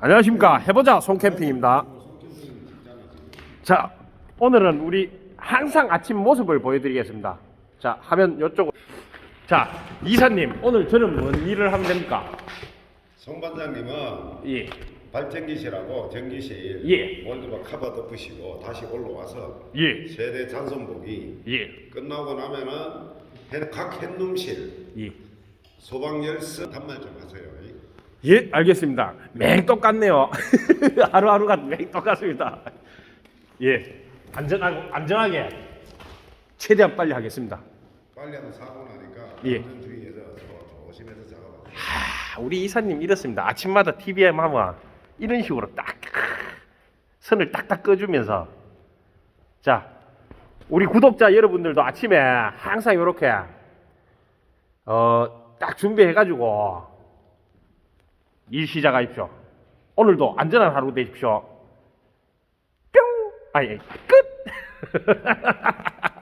안녕하십니까. 해보자 송캠핑입니다. 자 오늘은 우리 항상 아침 모습을 보여드리겠습니다. 자 화면 이쪽. 자 이사님 오늘 저는 뭔 일을 하면 됩니까? 송 반장님은 예. 발전기실하고 전기실 예. 월드바 커버 덮으시고 다시 올라와서 예, 세대 잔손보기 예, 끝나고 나면은 해- 각 핸룸실 예. 소방열선 단말 좀 하세요. 예, 알겠습니다. 맹 똑같네요. 하루하루가 맹 똑같습니다. 예, 안전하고 안전하게 최대한 빨리 하겠습니다. 빨리 하면 사고 나니까 예. 안전 주의해서 조- 조심해서 작업하세요. 아, 우리 이사님 이렇습니다. 아침마다 TV에 하면 이런 식으로 딱 선을 딱딱 꺼주면서 자 우리 구독자 여러분들도 아침에 항상 이렇게 어 딱 준비해가지고 일 시작하십시오. 오늘도 안전한 하루 되십시오. 뿅 아니 끝.